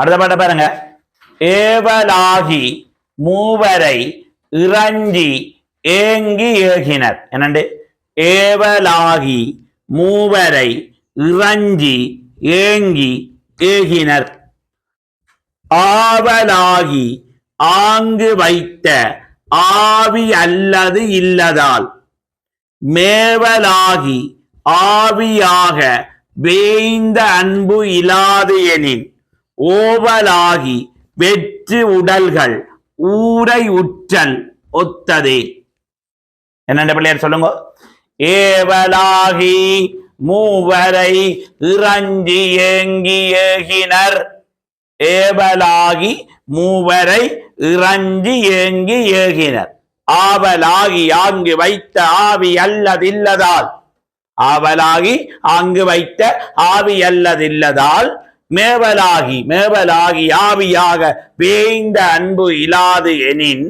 அடுத்த பாட்டை பாருங்க. ஏவலாகி மூவரை இறஞ்சி ஏங்கி ஏகினர். என்னண்டு? ஏவலாகி மூவரை இறஞ்சி ஏங்கி ஏகினர். ஆவலாகி ஆங்கு வைத்த ஆவி அல்லது இல்லதால். மேவலாகி ஆவியாக வேய்ந்த அன்பு இலாது எனின் ஓவலாகி வெற்று உடல்கள் ஊரை உற்றல் ஒத்ததே. என்ன பிள்ளையார் சொல்லுங்க? ஏவலாகி மூவரை இறஞ்சி ஏங்கி ஏகினர். ஏவலாகி மூவரை இறஞ்சி ஏங்கி ஏகினர். ஆவலாகி ஆங்கு வைத்த ஆவி அல்லதில்லதால். ஆவலாகி ஆங்கு வைத்த ஆவி அல்லதில்லதால் மேவலாகி மேவலாகி ஆவியாக பேய்ந்த அன்பு இலாது எனின்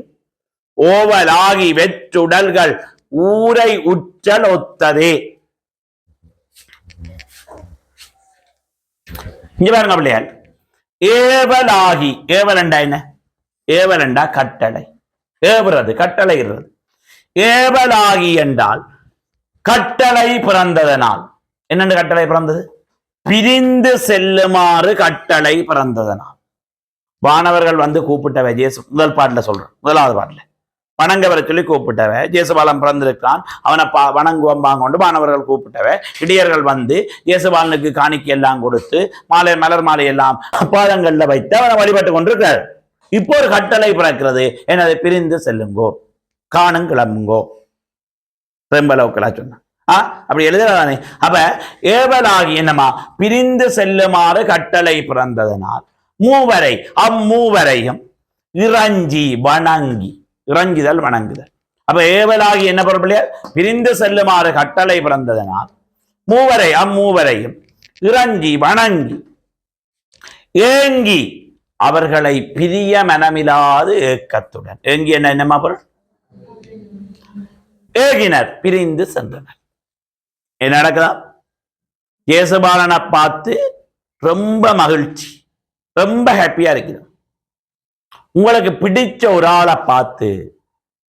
ஓவலாகி வெற்றுடல்கள் ஊரை உற்றல் ஒத்ததே. இங்க பாருங்க பிள்ளையால் ஏவலாகி ஏவலண்டா என்ன? ஏவலண்டா கட்டளை. ஏவுறது கட்டளையிடுறது ஏவலாகி என்றால் கட்டளை பிறந்ததனால். என்னென்ன கட்டளை பிறந்தது? பிரிந்து செல்லுமாறு கட்டளை பிறந்ததனால். வானவர்கள் வந்து கூப்பிட்டவ ஜேசு முதல் பாட்டில் சொல்றேன் முதலாவது பாட்டில். வணங்கவரை சொல்லி கூப்பிட்டவ ஜேசுபாலன் பிறந்திருக்கான் அவனை பா வணங்குவம்பாங்க கொண்டு மாணவர்கள் கூப்பிட்டவ. இடியர்கள் வந்து ஜேசுபாலனுக்கு காணிக்கை எல்லாம் கொடுத்து மாலை மலர் மாலை எல்லாம் பாதங்கள்ல வைத்து அவனை வழிபட்டு கொண்டிருக்கிறார். இப்போ ஒரு கட்டளை பிறக்கிறது எனது பிரிந்து செல்லுங்கோ காணும் கிளம்புங்கோ. ரெம்பலவுக்களா சொன்னான். அப்படி எழுதுறானே அப்ப ஏவலாகி என்னமா பிரிந்து செல்லுமாறு கட்டளை பிறந்ததனால். மூவரை அம்மூவரையும் இறஞ்சி வணங்கி. இறங்கிதல் வணங்குதல். அப்ப ஏவலாகி என்ன பொருள் பிரிந்து செல்லுமாறு கட்டளை பிறந்ததனால். மூவரை அம்மூவரையும் இறஞ்சி வணங்கி. ஏங்கி அவர்களை பிரிய மனமில்லாது ஏக்கத்துடன். ஏங்கி என்ன என்னமா பொருள்? ஏகினர் பிரிந்து சென்றனர். என்ன நடக்குதா? கேசபாலனை பார்த்து ரொம்ப மகிழ்ச்சி ரொம்ப ஹாப்பியா இருக்குது உங்களுக்கு பிடிச்ச ஒரு ஆளை பார்த்து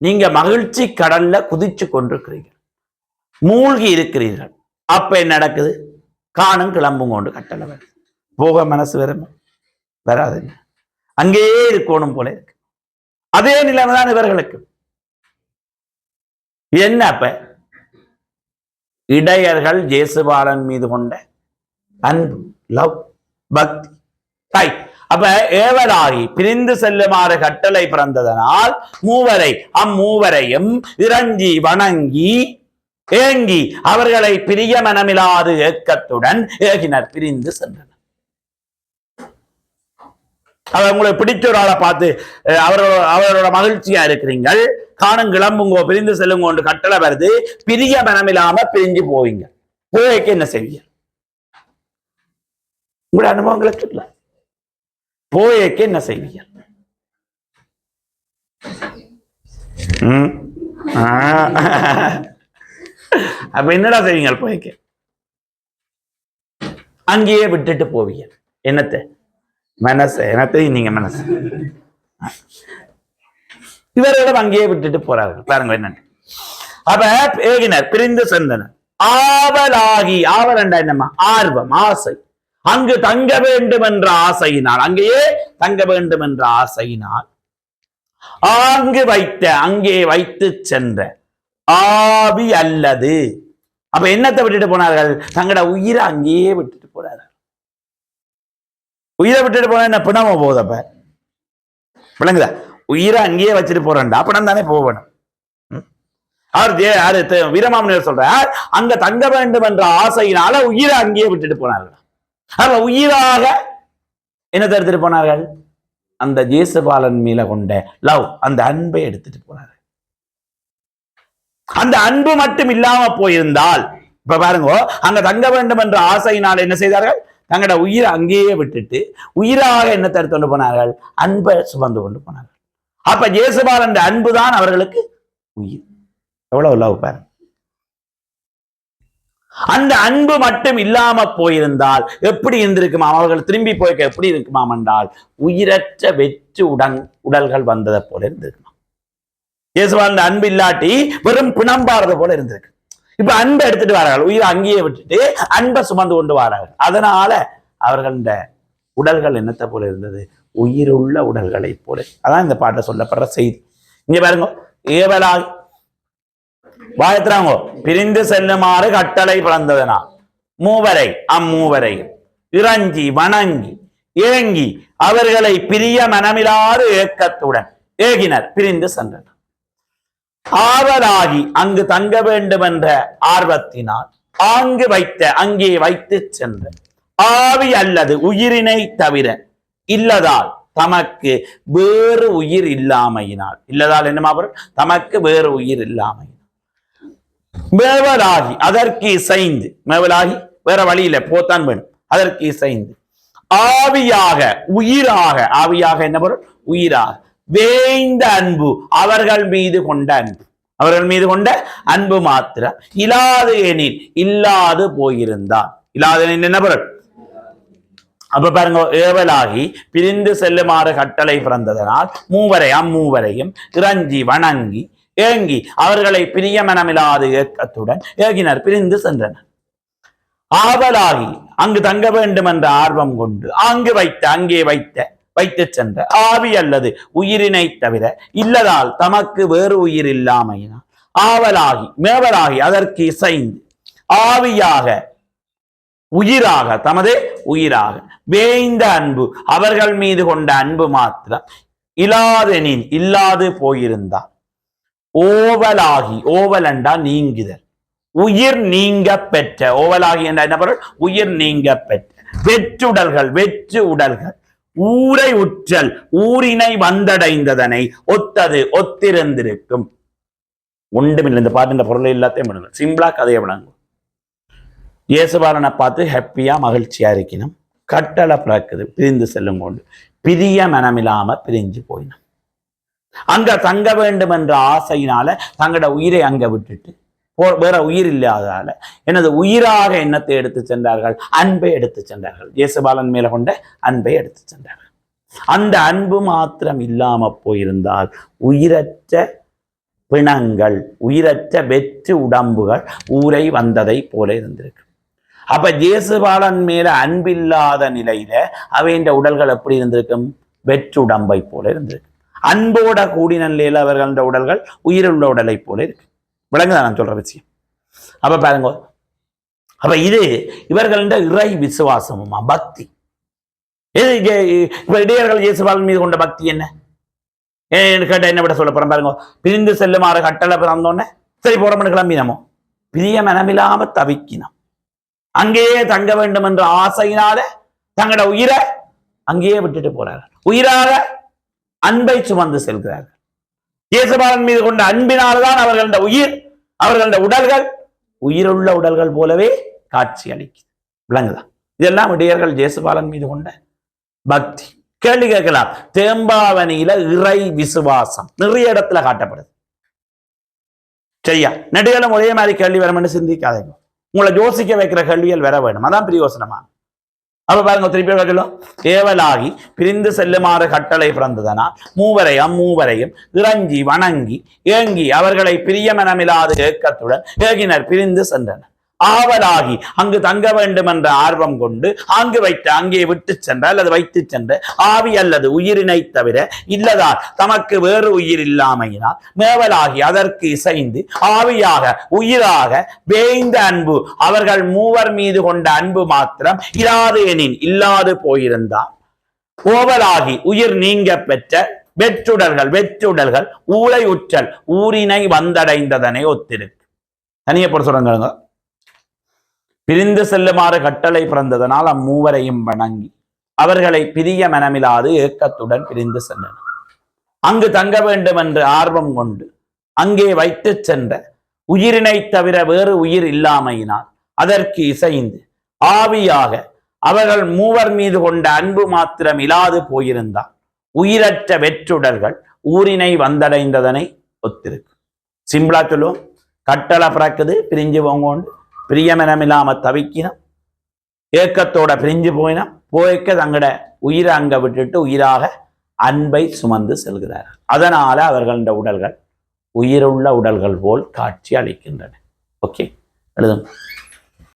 நீங்க மகிழ்ச்சி கடல்ல குதிச்சு கொண்டிருக்கிறீர்கள். மூழ்கி இருக்கிறீர்கள். அப்ப என்ன நடக்குது? காணும் கிளம்பும் கொண்டு கட்டளை வருது போக மனசு வரும் வராதுங்க. அங்கேயே இருக்கணும் போல இருக்கு. அதே நிலைமை தான் இவர்களுக்கு. என்ன அப்ப? இடையர்கள் ஜேசுபாலன் மீது கொண்ட அன்பு லவ் பக்தி ரைட் அப்ப ஏவலாகி பிரிந்து செல்லுமாறு கட்டளை பிறந்ததனால் மூவரை அம்மூவரையும் இறங்கி வணங்கி ஏங்கி அவர்களை பிரிய மனமில்லாது ஏக்கத்துடன் ஏகினர் பிரிந்து சென்றனர். அவர் உங்களுக்கு பிடிச்ச ஒரு ஆளை பார்த்து அவரோட அவரோட மகிழ்ச்சியா இருக்கிறீங்கள். காணும் கிளம்புங்க பிரிந்து செல்லுங்கோண்டு கட்டளை வருது. பிரிய மனமில்லாம பிரிஞ்சு போவீங்க. போய்க்கு என்ன செய்வீங்க? உங்களுடைய அனுபவங்களை சொல்ல போயக்கு என்ன செய்வீங்க? அப்ப என்னடா செய்வீங்க போய்க்கு அங்கேயே விட்டுட்டு போவீங்க. என்னத்தை? மனசு என்னத்தையும் நீங்க மனசு. இவர்களிடம் அங்கேயே விட்டுட்டு போறார்கள். பாருங்க என்னன்னு. அப்ப ஏகினர் பிரிந்து சென்றனர். ஆவலாகி ஆவலண்டா என்னம்மா? ஆர்வம் ஆசை. அங்கு தங்க வேண்டும் என்ற ஆசையினால் அங்கேயே தங்க வேண்டும் என்ற ஆசையினால் ஆங்கு வைத்த அங்கே வைத்து சென்ற ஆவி அல்லது அப்ப என்னத்தை விட்டுட்டு போனார்கள்? தங்களோட உயிரை அங்கேயே விட்டு உயிரை விட்டுட்டு போனா என்ன பிணமா போகுது அப்ப? விளங்குதா? உயிரை அங்கேயே வச்சுட்டு போறேன்டா. பிணம் தானே போகணும். ம்? அவர் தே- யாரு வீரமாமனியர் சொல்றார் அங்க தங்க வேண்டும் என்ற ஆசையினால உயிரை அங்கேயே விட்டுட்டு போனார்கள் அப்ப உயிராக என்ன எடுத்துட்டு போனார்கள்? அந்த ஜேசுபாலன் மேல கொண்ட லவ் அந்த அன்பை எடுத்துட்டு போனார்கள். அந்த அன்பு மட்டும் இல்லாம போயிருந்தால் இப்ப பாருங்க அங்க தங்க வேண்டும் என்ற ஆசையினால் என்ன செய்தார்கள்? தங்களோட உயிரை அங்கேயே விட்டுட்டு உயிராக என்னத்தை எடுத்து கொண்டு போனார்கள்? அன்பை சுமந்து கொண்டு போனார்கள். அப்ப ஜேசுபாலன் அன்பு தான் அவர்களுக்கு உயிர். எவ்வளவு லவ் பாருங்க. அந்த அன்பு மட்டும் இல்லாம போயிருந்தால் எப்படி இருந்திருக்குமா அவர்கள் திரும்பி போய்க்க எப்படி இருக்குமாம் என்றால் உயிரற்ற வெற்று உடன் உடல்கள் வந்ததை போல இருந்திருக்குமா இயேசுவா அந்த அன்பு இல்லாட்டி வெறும் பிணம்பாடுறது போல இருந்திருக்கு. இப்ப அன்பை எடுத்துட்டு வரார்கள். உயிரை அங்கேயே விட்டுட்டு அன்பை சுமந்து கொண்டு வரார்கள். அதனால அவர்கள் இந்த உடல்கள் என்னத்தை போல இருந்தது? உயிருள்ள உடல்களை போல. அதான் இந்த பாட்டை சொல்லப்படுற செய்தி. இங்க பாருங்க. ஏவலா வாழ்த்துறாங்க பிரிந்து செல்லுமாறு கட்டளை பிறந்ததுனா? மூவரை. அம்மூவரை. இறங்கி வணங்கி ஏங்கி அவர்களை பிரிய மனமிலாறு ஏக்கத்துடன் ஏகினர். பிரிந்து சென்றனர். ஆவலாகி அங்கு தங்க வேண்டும் என்ற ஆர்வத்தினால் ஆங்கு வைத்த அங்கே வைத்து சென்ற ஆவி அல்லது உயிரினை தவிர இல்லதால் தமக்கு வேறு உயிர் இல்லாமையினால் இல்லதால் என்னமா பொருள்? தமக்கு வேறு உயிர் இல்லாமையினால். மேவலாகி அதற்கு இசைந்து மேவலாகி வேற வழியில போத்தான் வேணும். அதற்கு இசைந்து. ஆவியாக உயிராக ஆவியாக என்ன பொருள்? உயிராக. வேய்ந்த அன்பு அவர்கள் மீது கொண்ட அன்பு. அவர்கள் மீது கொண்ட அன்பு மாத்திரம். இல்லாது எனில் இல்லாது போயிருந்தான். இல்லாத எனில் என்ன பொருள்? அப்ப பாருங்க ஏவலாகி பிரிந்து செல்லுமாறு கட்டளை பிறந்ததனால் மூவரை அம்மூவரையும் இறஞ்சி வணங்கி ஏங்கி அவர்களை பிரிய மனமில்லாத ஏக்கத்துடன் ஏகினர் பிரிந்து சென்றனர். ஆவலாகி அங்கு தங்க வேண்டும் என்ற ஆர்வம் கொண்டு அங்கு வைத்த அங்கே வைத்த வைத்து சென்ற ஆவி அல்லது உயிரினை தவிர இல்லதால் தமக்கு வேறு உயிர் இல்லாமையினால் ஆவலாகி மேவலாகி அதற்கு இசைந்து ஆவியாக உயிராக தமது உயிராக வேய்ந்த அன்பு அவர்கள் மீது கொண்ட அன்பு மாத்திரம் இலாதெனின் இல்லாது போயிருந்தார். ஓவலாகி ஓவலண்டா நீங்குதல். உயிர் நீங்க பெற்ற ஓவலாகி என்ற என்ன பொருள்? உயிர் நீங்க பெற்ற. வெற்றுடல்கள் வெற்று உடல்கள். ஊரை உற்றல் ஊரினை வந்தடைந்ததனை ஒத்தது ஒத்திருந்திருக்கும். ஒன்றுமில்லை இந்த பாட்டு பொருள் பொருளை எல்லாத்தையும் விடுங்க சிம்பிளா கதையை விளங்கும் இயேசுபாலனை பார்த்து ஹாப்பியா மகிழ்ச்சியா இருக்கணும். கட்டளை பிறக்குது பிரிந்து செல்லும் கொண்டு பிரிய மனமில்லாம பிரிஞ்சு போயினும் அங்க தங்க வேண்டும் என்ற ஆசையினால தங்களோட உயிரை அங்க விட்டுட்டு வேற உயிர் இல்லாததால எனது உயிராக எண்ணத்தை எடுத்து சென்றார்கள்? அன்பை எடுத்து சென்றார்கள். இயேசுபாலன் மேல கொண்ட அன்பை எடுத்து சென்றார்கள். அந்த அன்பு மாத்திரம் இல்லாம போயிருந்தால் உயிரற்ற பிணங்கள் உயிரற்ற வெற்று உடம்புகள் ஊரை வந்ததை போல இருந்திருக்கு அப்ப ஜேசுபாலன் மேல அன்பில்லாத நிலையில அவைன்ற உடல்கள் எப்படி இருந்திருக்கும்? வெற்று உடம்பை போல இருந்திருக்கு அன்போட கூடின நிலையில் அவர்கள் உடல்கள் உயிருள்ள உடலை போல இருக்கு. விளங்குதா நான் சொல்ற விஷயம். அப்ப பாருங்க. அப்ப இது இவர்கள இறை விசுவாசமுமா? பக்தி. இது இப்போ இடையர்கள் இயேசுபாலன் மீது கொண்ட பக்தி என்ன? கேட்டால் கேட்டா என்ன விட சொல்ல போறேன் பாருங்க. பிரிந்து செல்லுமாறு கட்டளை பிறந்தோன்னே சரி போகிறோம்னு கிளம்பினமோ? பிரிய மனமில்லாம தவிக்கினோம். அங்கேயே தங்க வேண்டும் என்ற ஆசையினால தங்களோட உயிரை அங்கேயே விட்டுட்டு போறார்கள். உயிராக அன்பை சுமந்து செல்கிறார்கள். இயேசுபாலன் மீது கொண்ட அன்பினால்தான் அவர்கள உயிர் அவர்கள உடல்கள் உயிருள்ள உடல்கள் போலவே காட்சி அளிக்குது. விளங்குதா? இதெல்லாம் இடையர்கள் ஜேசுபாலன் மீது கொண்ட பக்தி. கேள்வி கேட்கலாம். தேம்பாவணியில இறை விசுவாசம் நிறைய இடத்துல காட்டப்படுது. சரியா? நெடுகளும் ஒரே மாதிரி கேள்வி வரும்னு சிந்திக்காதீங்க. உங்களை யோசிக்க வைக்கிற கேள்விகள் வர வேணும். அதான் பிரியோசனமா? அப்ப பாருங்க திருப்பி கேட்கலாம் ஏவலாகி பிரிந்து செல்லுமாறு கட்டளை பிறந்ததனால் மூவரை அம்மூவரையும் இறங்கி வணங்கி ஏங்கி அவர்களை பிரியமனமில்லாத ஏக்கத்துடன் ஏகினர் பிரிந்து சென்றனர் ஆவலாகி அங்கு தங்க வேண்டும் என்ற ஆர்வம் கொண்டு அங்கு வைத்து அங்கே விட்டு சென்ற அல்லது வைத்து சென்ற ஆவி அல்லது உயிரினை தவிர இல்லதால் தமக்கு வேறு உயிர் இல்லாமையினால் மேவலாகி அதற்கு இசைந்து ஆவியாக உயிராக வேய்ந்த அன்பு அவர்கள் மூவர் மீது கொண்ட அன்பு மாத்திரம் இராது எனின் இல்லாது போயிருந்தார். ஓவலாகி உயிர் நீங்க பெற்ற வெற்றுடல்கள் வெற்றுடல்கள் ஊழை உற்றல் ஊரினை வந்தடைந்ததனை ஒத்திருக்கு. தனியப்பட சொல்றாங்க பிரிந்து செல்லுமாறு கட்டளை பிறந்ததனால் அம்மூவரையும் வணங்கி அவர்களை பிரிய மனமில்லாது ஏக்கத்துடன் பிரிந்து சென்றனர். அங்கு தங்க வேண்டும் என்று ஆர்வம் கொண்டு அங்கே வைத்து சென்ற உயிரினை தவிர வேறு உயிர் இல்லாமையினால் அதற்கு இசைந்து ஆவியாக அவர்கள் மூவர் மீது கொண்ட அன்பு மாத்திரம் இல்லாது போயிருந்தால் உயிரற்ற வெற்றுடர்கள் ஊரினை வந்தடைந்ததனை ஒத்திருக்கு. சிம்பிளா சொல்லுவோம். கட்டளை பிறக்குது பிரிஞ்சு போங்கோண்டு. பிரியமனம் தவிக்கினோம். ஏக்கத்தோட பிரிஞ்சு போயினோம். போய்க்க தங்கட உயிரை அங்க விட்டுட்டு உயிராக அன்பை சுமந்து செல்கிறார். அதனால அவர்கள உடல்கள் உயிருள்ள உடல்கள் போல் காட்சி அளிக்கின்றன. ஓகே? எழுதும்